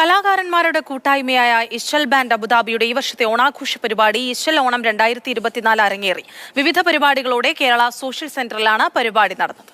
കലാകാരന്മാരുടെ കൂട്ടായ്മയായ ഇശൽ ബാൻഡ് അബുദാബിയുടെ ഈ വർഷത്തെ ഓണാഘോഷ പരിപാടി ഇശൽ ഓണം രണ്ടായിരത്തി ഇരുപത്തിനാല് അരങ്ങേറി. വിവിധ പരിപാടികളോടെ കേരള സോഷ്യൽ സെന്ററിലാണ് പരിപാടി നടന്നത്.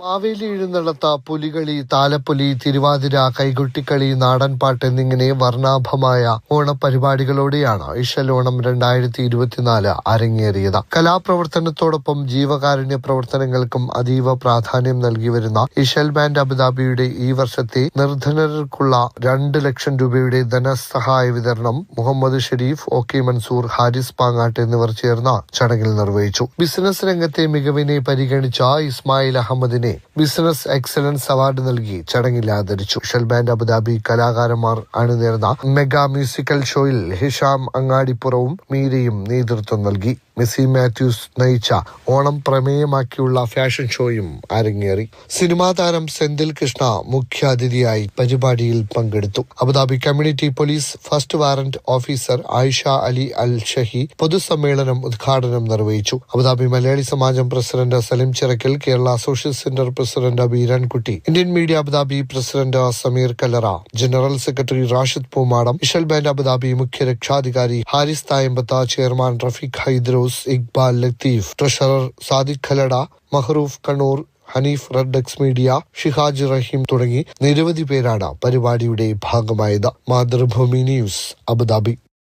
മാവേലി എഴുന്നള്ളത്ത പുലികളി താലപ്പൊലി തിരുവാതിര കൈകൊട്ടിക്കളി നാടൻപാട്ട് എന്നിങ്ങനെ വർണാഭമായ ഓണപരിപാടികളോടെയാണ് ഇഷൽ രണ്ടായിരത്തി ഇരുപത്തിനാല് അരങ്ങേറിയത്. കലാപ്രവർത്തനത്തോടൊപ്പം ജീവകാരുണ്യ പ്രവർത്തനങ്ങൾക്കും അതീവ പ്രാധാന്യം നൽകി വരുന്ന ഇഷൽ ബാൻഡ് അബുദാബിയുടെ ഈ വർഷത്തെ നിർധനർക്കുള്ള രണ്ട് ലക്ഷം രൂപയുടെ ധനസഹായ വിതരണം മുഹമ്മദ് ഷെരീഫ് ഒ കെ മൻസൂർ ഹാരിസ് പാങ്ങാട്ട് എന്നിവർ ചേർന്ന ചടങ്ങിൽ നിർവഹിച്ചു. ബിസിനസ് രംഗത്തെ മികവിനെ പരിഗണിച്ച ഇസ്മായിൽ അഹമ്മദിനെ ബിസിനസ് എക്സലൻസ് അവാർഡ് നൽകി ചടങ്ങിൽ ആദരിച്ചു. ഷെൽ ബാൻഡ് അബുദാബി കലാകാരന്മാർ അണിനേർന്ന മെഗാ മ്യൂസിക്കൽ ഷോയിൽ ഹിഷാം അങ്ങാടിപ്പുറവും മീരയും നേതൃത്വം നൽകി. മെസ്സി മാത്യൂസ് നയിച്ച ഓണം പ്രമേയമാക്കിയുള്ള ഫാഷൻ ഷോയും അരങ്ങേറി. സിനിമാ താരം സെന്തിൽ കൃഷ്ണ മുഖ്യാതിഥിയായി പരിപാടിയിൽ പങ്കെടുത്തു. Abu Dhabi community police first warrant officer Aisha Ali Al Shahi പൊതുസമ്മേളനം ഉദ്ഘാടനം നിർവഹിച്ചു. Abu Dhabi Malayali Samajam president Salim Chirakkal Kerala social centre president Beerankutty Indian media Abu Dhabi president Sameer Kallara general secretary Rashid Poomadam Ishal band Abu Dhabi മുഖ്യ രക്ഷാധികാരി Haris Thayambath chairman Rafeeq Hydros Iqbal Latheef. Treasurer Sadiq ഖലട Mahroof Kannur Hanif റെഡ്ഡക്സ് media Shihaj Raheem തുടങ്ങി നിരവധി പേരാണ് പരിപാടിയുടെ ഭാഗമായത്. Mathrubhumi news Abu Dhabi.